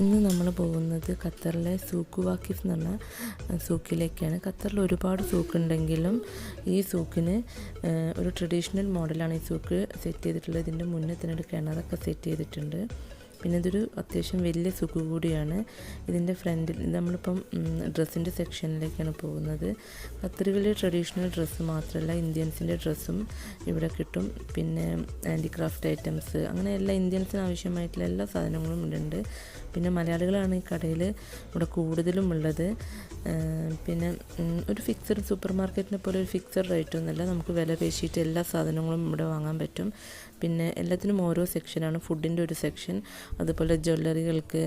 ഇന്ന് നമ്മൾ പോകുന്നത് ഖത്തറിലെ സൂക്ക് വാക്കിഫ് എന്ന് പറഞ്ഞ സൂക്കിലേക്കാണ് ഖത്തറിൽ ഒരുപാട് സൂക്കുണ്ടെങ്കിലും ഈ സൂക്കിന് ഒരു ട്രഡീഷണൽ മോഡലാണ് ഈ സൂക്ക് സെറ്റ് ചെയ്തിട്ടുള്ളത്. ഇതിന്റെ മുന്നേ തന്നെ ഒരു കിണറൊക്കെ സെറ്റ് ചെയ്തിട്ടുണ്ട്. പിന്നെ ഇതൊരു അത്യാവശ്യം വലിയ സുഖ കൂടിയാണ് ഇതിന്റെ ഫ്രണ്ടിൽ നമ്മളിപ്പം ഡ്രസ്സിന്റെ സെക്ഷനിലേക്കാണ് പോകുന്നത്. ഖത്തറുകളിലെ ട്രഡീഷണൽ ഡ്രസ്സ് മാത്രമല്ല ഇന്ത്യൻസിന്റെ ഡ്രസ്സും ഇവിടെ കിട്ടും. പിന്നെ ഹാൻഡിക്രാഫ്റ്റ് ഐറ്റംസ് അങ്ങനെ എല്ലാ ഇന്ത്യൻസിന് ആവശ്യമായിട്ടുള്ള എല്ലാ സാധനങ്ങളും ഇവിടെ ഉണ്ട് പിന്നെ മലയാളികളാണ് ഈ കടയിൽ ഇവിടെ കൂടുതലും ഉള്ളത്. പിന്നെ ഒരു ഫിക്സഡ് സൂപ്പർ മാർക്കറ്റിനെ പോലെ ഒരു ഫിക്സഡ് റേറ്റ് ഒന്നുമല്ല. നമുക്ക് വില പേശിയിട്ട് എല്ലാ സാധനങ്ങളും ഇവിടെ വാങ്ങാൻ പറ്റും. പിന്നെ എല്ലാത്തിനും ഓരോ സെക്ഷനാണ് ഫുഡിന്റെ ഒരു സെക്ഷൻ അതുപോലെ ജ്വല്ലറികൾക്ക്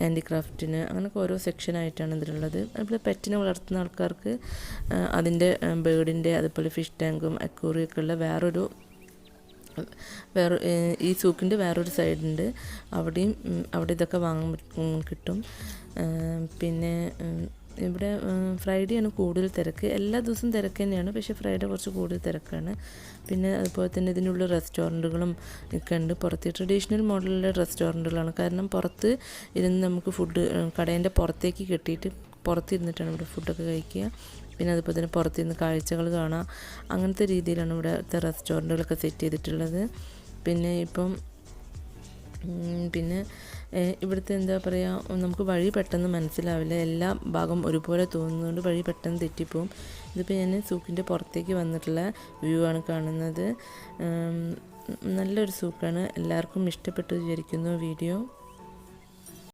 ഹാൻഡിക്രാഫ്റ്റിന് അങ്ങനെയൊക്കെ ഓരോ സെക്ഷനായിട്ടാണ് ഇതിലുള്ളത്. അതുപോലെ പെറ്റിനെ വളർത്തുന്ന ആൾക്കാർക്ക് അതിന്റെ ബേർഡിന്റെ അതുപോലെ ഫിഷ് ടാങ്കും അക്കൂറിയൊക്കെ ഉള്ള വേറൊരു വേറെ ഈ സൂക്കിന്റെ വേറൊരു സൈഡുണ്ട് അവിടെയും അവിടെ ഇതൊക്കെ വാങ്ങാൻ കിട്ടും. പിന്നെ ഇവിടെ ഫ്രൈഡേ ആണ് കൂടുതൽ തിരക്ക്. എല്ലാ ദിവസവും തിരക്ക് തന്നെയാണ്. പക്ഷേ ഫ്രൈഡേ കുറച്ച് കൂടുതൽ തിരക്കാണ്. പിന്നെ അതുപോലെ തന്നെ ഇതിനുള്ള റെസ്റ്റോറന്റുകളും ഒക്കെ ഉണ്ട്. പുറത്ത് ട്രഡീഷണൽ മോഡലിലെ റെസ്റ്റോറന്റുകളാണ് കാരണം പുറത്ത് ഇരുന്ന് നമുക്ക് ഫുഡ് കടേന്റെ പുറത്തേക്ക് കെട്ടിയിട്ട് പുറത്തിരുന്നിട്ടാണ് ഇവിടെ ഫുഡൊക്കെ കഴിക്കുക. പിന്നെ അതുപോലെ തന്നെ പുറത്തിരുന്ന് കാഴ്ചകൾ കാണാം അങ്ങനത്തെ രീതിയിലാണ് ഇവിടുത്തെ റെസ്റ്റോറന്റുകളൊക്കെ സെറ്റ് ചെയ്തിട്ടുള്ളത്. പിന്നെ ഇപ്പം പിന്നെ ഇവിടുത്തെ എന്താ പറയുക നമുക്ക് വഴി പെട്ടെന്ന് മനസ്സിലാവില്ല. എല്ലാ ഭാഗം ഒരുപോലെ തോന്നുന്നതുകൊണ്ട് വഴി പെട്ടെന്ന് തെറ്റിപ്പോവും. ഇതിപ്പോൾ ഞാൻ സൂക്കിന്റെ പുറത്തേക്ക് വന്നിട്ടുള്ള വ്യൂ ആണ് കാണുന്നത്. നല്ലൊരു സൂക്കാണ്. എല്ലാവർക്കും ഇഷ്ടപ്പെട്ടു വിചാരിക്കുന്നു വീഡിയോ.